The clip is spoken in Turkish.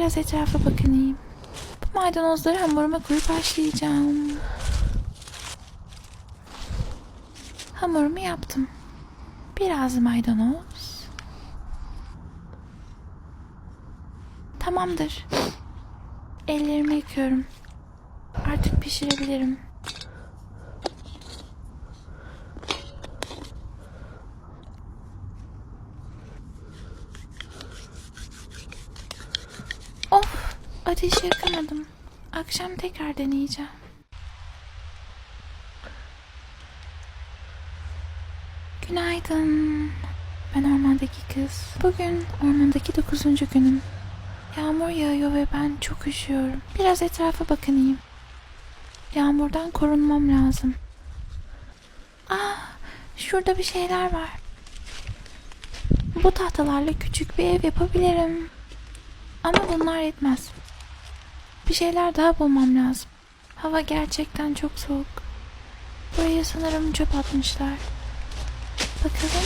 Biraz etrafa bakınayım. Bu maydanozları hamuruma koyup başlayacağım. Hamurumu yaptım. Biraz maydanoz. Tamamdır. Ellerimi yıkıyorum. Artık pişirebilirim. Of, ateşi yakamadım. Akşam tekrar deneyeceğim. Günaydın. Ben ormandaki kız. Bugün ormandaki dokuzuncu günüm. Yağmur yağıyor ve ben çok üşüyorum. Biraz etrafa bakınayım. Yağmurdan korunmam lazım. Ah, şurada bir şeyler var. Bu tahtalarla küçük bir ev yapabilirim. Ama bunlar yetmez. Bir şeyler daha bulmam lazım. Hava gerçekten çok soğuk. Buraya sanırım çöp atmışlar. Bakalım